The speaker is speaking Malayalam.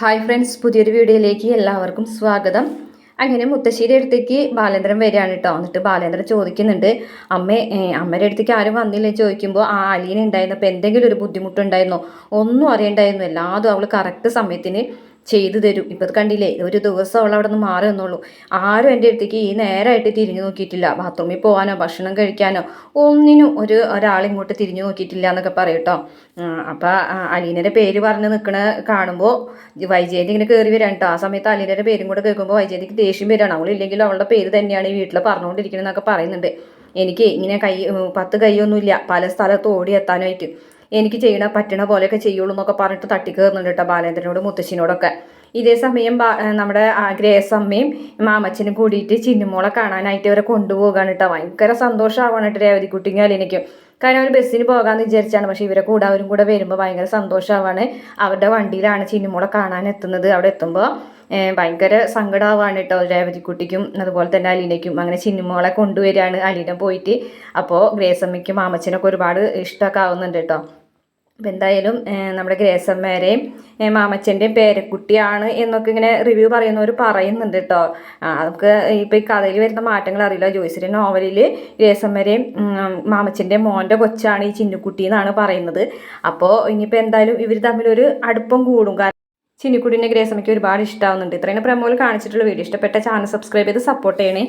ഹായ് ഫ്രണ്ട്സ് പുതിയൊരു വീഡിയോയിലേക്ക് എല്ലാവർക്കും സ്വാഗതം. അങ്ങനെ മുത്തശ്ശിയുടെ അടുത്തേക്ക് ബാലേന്ദ്രൻ വരികയാണ് കേട്ടോ എന്നിട്ട് ബാലേന്ദ്രൻ ചോദിക്കുന്നുണ്ട് അമ്മ അമ്മയുടെ അടുത്തേക്ക് ആരും വന്നില്ലേ? ചോദിക്കുമ്പോൾ ആ അലീന ഉണ്ടായിരുന്നപ്പോൾ എന്തെങ്കിലും ഒരു ബുദ്ധിമുട്ടുണ്ടായിരുന്നോ? ഒന്നും അറിയണ്ടായിരുന്നു. എല്ലാതും അവൾ കറക്റ്റ് സമയത്തിന് ചെയ്തു തരും. ഇപ്പം കണ്ടില്ലേ? ഒരു ദിവസം അവൾ അവിടെ നിന്ന് മാറി വന്നുള്ളൂ ആരും എന്റെ അടുത്തേക്ക് ഈ നേരമായിട്ട് തിരിഞ്ഞു നോക്കിയിട്ടില്ല. ബാത്റൂമിൽ പോകാനോ ഭക്ഷണം കഴിക്കാനോ ഒന്നിനും ഒരു ഒരാളിങ്ങോട്ട് തിരിഞ്ഞു നോക്കിയിട്ടില്ല എന്നൊക്കെ പറയട്ടോ അപ്പം അലീനയുടെ പേര് പറഞ്ഞ് നിൽക്കണ കാണുമ്പോൾ വൈജയന്തി ഇങ്ങനെ കയറി വരാൻ കേട്ടോ. ആ സമയത്ത് അലീനയുടെ പേരും കൂടെ കേൾക്കുമ്പോൾ വൈജയന്തിക്ക് ദേഷ്യം വരികയാണ് അവളില്ലെങ്കിലും അവളുടെ പേര് തന്നെയാണ് ഈ വീട്ടിൽ പറഞ്ഞുകൊണ്ടിരിക്കണമെന്നൊക്കെ പറയുന്നുണ്ട്. എനിക്ക് ഇങ്ങനെ കൈ പത്ത് കൈയൊന്നുമില്ല. പല സ്ഥലത്ത് ഓടി എത്താനായിട്ട്. എനിക്ക് ചെയ്യണ പറ്റണ പോലെയൊക്കെ ചെയ്യുള്ളൂ എന്നൊക്കെ പറഞ്ഞിട്ട് തട്ടിക്കേറുന്നുണ്ട് കേട്ടോ ബാലേന്ദ്രനോട് മുത്തശ്ശിനോടൊക്കെ. ഇതേ സമയം നമ്മുടെ ഗ്രേസമ്മയും മാമച്ചനും കൂടിയിട്ട് ചിന്നുമോളെ കാണാനായിട്ട് ഇവരെ കൊണ്ടുപോകാണ് കേട്ടോ. ഭയങ്കര സന്തോഷമാവാണ് കേട്ടോ രേവതിക്കുട്ടിക്കും അലിനിക്കും കാരണം അവർ ബസ്സിന് പോകാമെന്ന് വിചാരിച്ചാണ്. പക്ഷെ ഇവരെ കൂടെ അവരും കൂടെ വരുമ്പോൾ ഭയങ്കര സന്തോഷമാവാണ് അവരുടെ വണ്ടിയിലാണ് ചിന്നുമോളെ കാണാൻ എത്തുന്നത്. അവിടെ എത്തുമ്പോൾ ഭയങ്കര സങ്കടമാവാണ് കേട്ടോ രേവതിക്കുട്ടിക്കും അതുപോലെ തന്നെ അലീനയ്ക്കും. അങ്ങനെ ചിന്നുമോളെ കൊണ്ടുവരികയാണ്. അലീന പോയിട്ട്. അപ്പോൾ ഗ്രേസമ്മയ്ക്കും മാമച്ചനൊക്കെ ഒരുപാട് ഇഷ്ടമൊക്കെ ആവുന്നുണ്ട് കേട്ടോ അപ്പം എന്തായാലും നമ്മുടെ ഗ്രേസമ്മേരെയും മാമച്ചന്റെയും പേരക്കുട്ടിയാണ് എന്നൊക്കെ ഇങ്ങനെ റിവ്യൂ പറയുന്നവർ പറയുന്നുണ്ട് കേട്ടോ നമുക്ക് ഇപ്പോൾ ഈ കഥയിൽ വരുന്ന മാറ്റങ്ങൾ അറിയില്ല. ജോയ്സിന്റെ നോവലിൽ ഗ്രേസമ്മേരെയും മാമച്ചന്റെ മോന്റെ കൊച്ചാണ് ഈ ചിന്നുക്കുട്ടി എന്നാണ് പറയുന്നത്. അപ്പോൾ ഇനിയിപ്പോൾ എന്തായാലും ഇവർ തമ്മിലൊരു അടുപ്പം കൂടും. കാരണം ചിന്നുക്കുട്ടീന്റെ ഗ്രേസമ്മയ്ക്ക് ഒരുപാട് ഇഷ്ടമാവുന്നുണ്ട് ഇത്രയും പ്രമോയിൽ കാണിച്ചിട്ടുള്ള വീഡിയോ. ഇഷ്ടപ്പെട്ട ചാനൽ സബ്സ്ക്രൈബ് ചെയ്ത് സപ്പോർട്ട് ചെയ്യണേ.